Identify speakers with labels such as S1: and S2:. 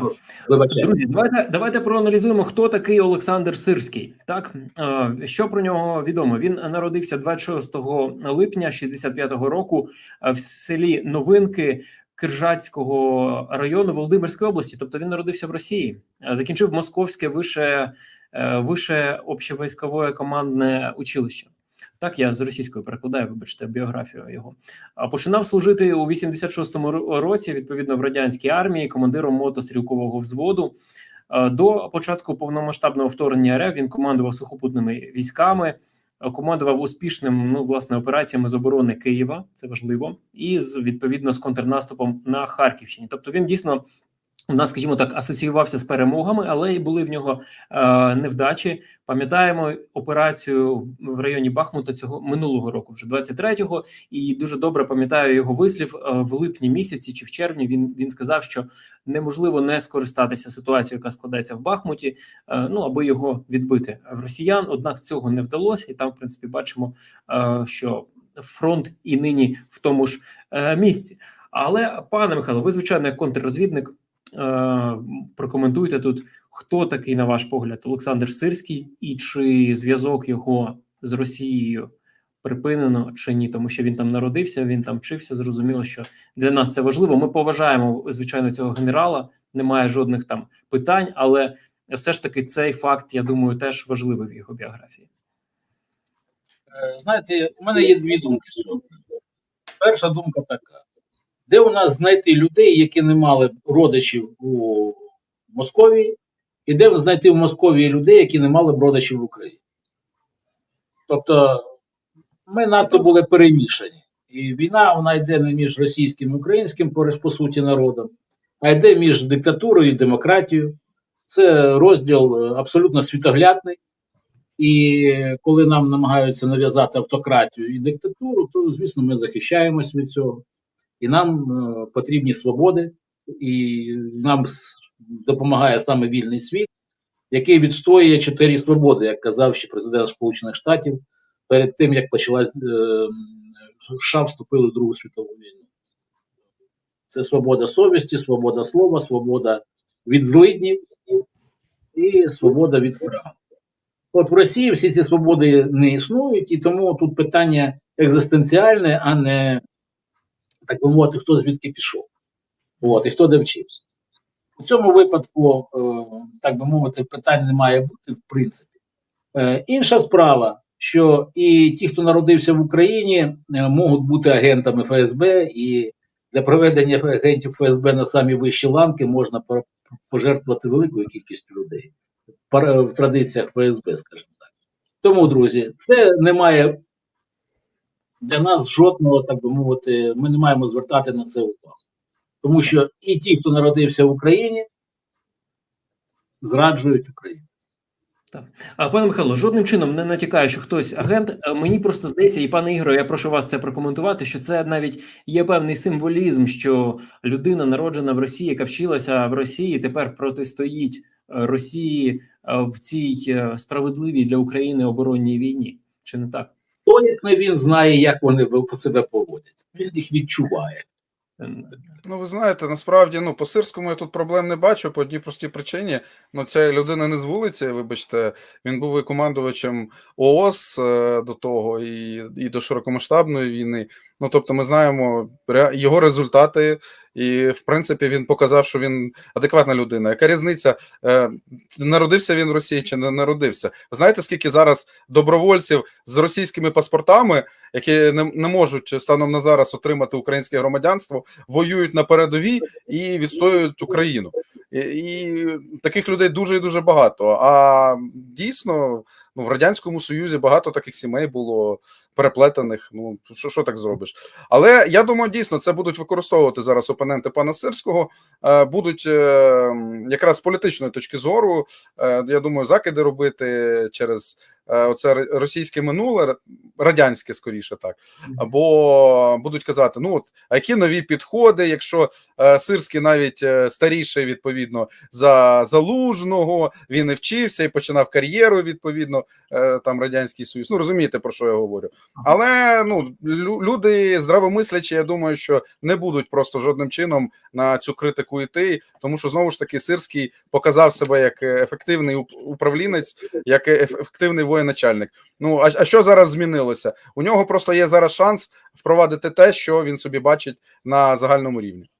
S1: Так. Друзі, давайте давайте проаналізуємо, хто такий Олександр Сирський. Так що про нього відомо? Він народився 26 липня 65-го року в селі Новинки Киржацького району Володимирської області. Тобто він народився в Росії, закінчив Московське вище, вище общевійськове командне училище. Так, я з російської перекладаю, вибачте, біографію його. Починав служити у 86-му році, відповідно, в радянській армії, командиром мотострілкового взводу. До початку повномасштабного вторгнення РФ він командував сухопутними військами, командував успішним ну власне операціями з оборони Києва. Це важливо, і з відповідно з контрнаступом на Харківщині. Тобто він дійсно. У нас, скажімо так, асоціювався з перемогами, але й були в нього е, невдачі. Пам'ятаємо операцію в- в районі Бахмута цього минулого року, вже 23-го, і дуже добре пам'ятаю його вислів е, в липні місяці чи в червні. Він він сказав, що неможливо не скористатися ситуацією, яка складається в Бахмуті, е, ну аби його відбити в росіян. Однак цього не вдалося, і там, в принципі, бачимо, е, що фронт і нині в тому ж е, місці. Але пане Михайло, ви звичайно як контррозвідник. Е, Прокоментуйте тут, хто такий, на ваш погляд, Олександр Сирський, і чи зв'язок його з Росією припинено чи ні, тому що він там народився, він там вчився. Зрозуміло, що для нас це важливо. Ми поважаємо звичайно цього генерала. Немає жодних там питань, але все ж таки цей факт, я думаю, теж важливий в його біографії.
S2: Е, Знаєте, у мене є дві думки Перша думка така: де у нас знайти людей, які не мали родичів у Московії, і де знайти в Московії людей, які не мали б родичів в Україні? Тобто, ми надто були перемішані. І війна вона йде не між російським і українським, по, суті, народом, а йде між диктатурою і демократією. Це розділ е, абсолютно світоглядний. І коли нам намагаються нав'язати автократію і диктатуру, то звісно ми захищаємось від цього. І нам е, потрібні свободи, і нам допомагає саме вільний світ, який відстоює чотири свободи, як казав ще президент Сполучених Штатів перед тим, як почалась е, США вступили в Другу світову війну. Це свобода совісті, свобода слова, свобода від злиднів і свобода від страху. От в Росії всі ці свободи не існують, і тому тут питання екзистенціальне, а не так би мовити, хто звідки пішов. От, і хто де вчився. У цьому випадку, е, так би мовити, питань не має бути, в принципі. Е, інша справа, що і ті, хто народився в Україні, е, можуть бути агентами ФСБ, і для проведення агентів ФСБ на самі вищі ланки можна пожертвувати великою кількістю людей в традиціях ФСБ, скажімо так. Тому, друзі, це не має для нас жодного, так би мовити, ми не маємо звертати на це увагу. Тому що і ті, хто народився в Україні, зраджують Україну.
S1: А пане Михайло, жодним чином не натякаю, що хтось агент. Мені просто здається, і пане Ігоре, я прошу вас це прокоментувати. Що це навіть є певний символізм, що людина, народжена в Росії, яка вчилася в Росії, тепер протистоїть е, Росії е, в цій е, справедливій для України оборонній війні. Чи не так?
S2: То, як не він знає, як вони себе поводять. Він їх відчуває.
S3: Ну, ви знаєте, насправді, ну, по сирському я тут проблем не бачу по одній простій причині. Ну, ця людина не з вулиці, вибачте, він був і командувачем ООС е, до того, і, і до широкомасштабної війни. Ну, тобто, ми знаємо його результати, і в принципі він показав, що він адекватна людина. Яка різниця? е, Народився він в Росії чи не народився? Знаєте, скільки зараз добровольців з російськими паспортами, які не, можуть станом на зараз отримати українське громадянство, воюють на передовій і відстоюють Україну. І, і таких людей дуже і дуже багато. А дійсно, ну в радянському союзі багато таких сімей було переплетених. Ну що, що так зробиш? Але я думаю, дійсно це будуть використовувати зараз опоненти пана Сирського. е, Будуть е, якраз з політичної точки зору. е, Я думаю, закиди робити через оце російське минуле, радянське скоріше так. Або будуть казати: ну от а які нові підходи, якщо е, Сирський навіть е, старіший відповідно за залужного, він і вчився і починав кар'єру відповідно е, там радянський союз. Ну розумієте про що я говорю. Але ну люди здравомислячі, я думаю, що не будуть просто жодним чином на цю критику йти, тому що знову ж таки Сирський показав себе як е, ефективний уп- управлінець, як е- ефективний воєначальник. Ну а, а що зараз змінилося? У нього просто є зараз шанс впровадити те, що він собі бачить на загальному рівні.